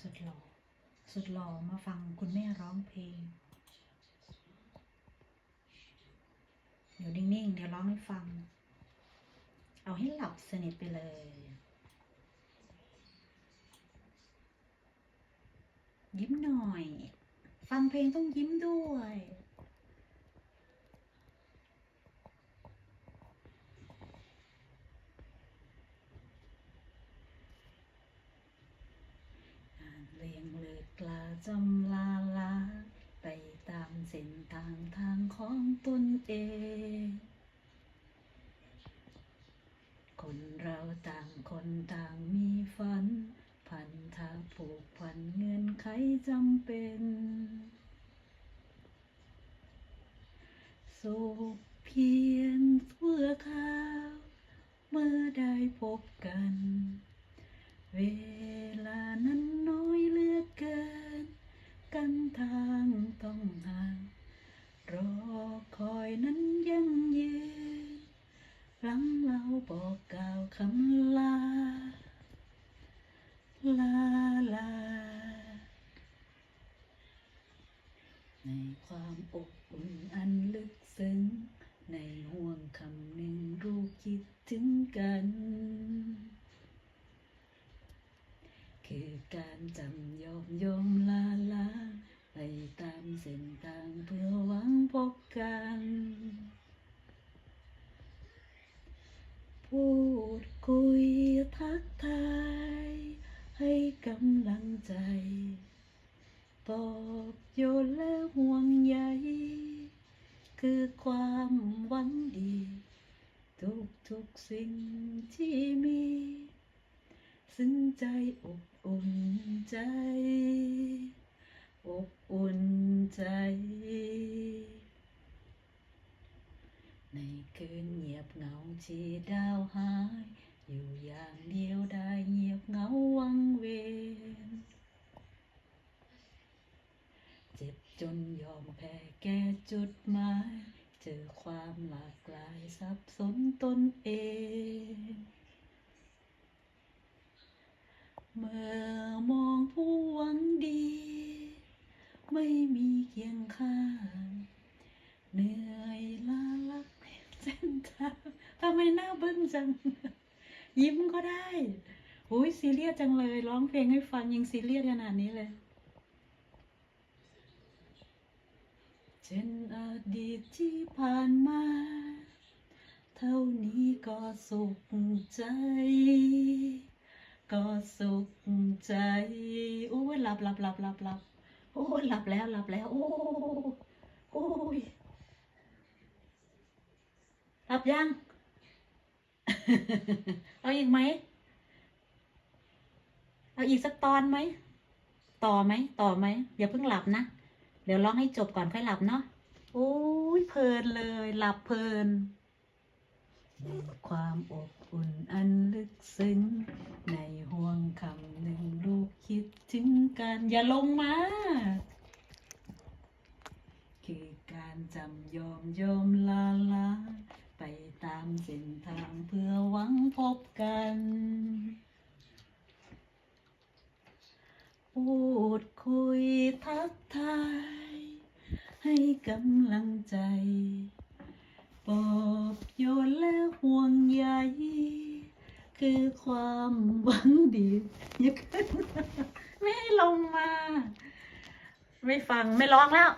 สุดหล่อ สุดหล่อมาฟังคุณแม่ร้องเพลงเดี๋ยวนิ่ง ๆ เดี๋ยวร้องให้ฟัง เอาให้หลับสนิทไปเลย ยิ้มหน่อย ฟังเพลงต้องยิ้มด้วย อ่านเรียงเลิกลา จำลาลาไปตามเส้นทางทางของตนเอง คนเราต่างคนต่างมีฝัน พันธะผูกพันเงื่อนไขจำเป็น สุขเพียงชั่วคราวเมื่อได้พบกัน เวลานั้นน้อยเหลือเกิน กันทางต้องห่าง ร อคอยนั้นยังยืนหลังเราบอกกล่าวคำลา ลาลา ในความอบอุ่นอันลึกซึ้ง ในห่วงคำหนึ่งรู้คิดถึงกัน คือการจำยอมยอมลาลา ไปตามเส้นทางเพื่อหวังพบกัน พูดคุยทักทาย ให้กำลังใจปลอบโยนและห่วงใย คือความหวังดี ทุกทุกๆสิ่งที่มี ซึ้งใจอบอุ่นใจ อบอุ่นใจ ในคืนเงียบเหงาที่ดาวหาย อยู่อย่างเดียวได้เงียบเหงาวังเวงเจ็บจนยอมแพ้แก่จุดหมาย เจอความหลากหลายสับสนตนเอง เมื่อมองผู้หวังดี ไม่มีเคียงข้างเหนื่อยล้าลักเส้นทางทำไมหน้าบึ้งจัง ยิ้มก็ได้อุ้ยซีเรียสจังเลย ร้องเพลงให้ฟังยังซีเรียสขนาดนี้เลยเช่นอดีตที่ผ่านมา เท่านี้ก็สุขใจ ก็สุขใจ โอ้ยหลับหลับหลับหลับหลับ โอ้ยหลับแล้วหลับแล้ว โอ้โอ้ยหลับยัง เอาอีกไหม เอาอีกสักตอนไหม ต่อไหม ต่อไหมอย่าเพิ่งหลับนะ เดี๋ยวร้องให้จบก่อนค่อยหลับเนาะ โอ้ยเพลินเลย หลับเพลิน ความอบอุ่นอันลึกซึ้งในห่วงคำหนึ่งลูกคิด ถึงกันอย่าลงมาคือการจำยอมยอมลาลา ไปตามเส้นทางเพื่อหวังพบกัน พูดคุยทักทาย ให้กำลังใจปอบโยนและห่วงใยคือความหวังดีอย่าขึ้นมาไม่ให้ ลงมา ไม่ฟังไม่ร้องแล้ว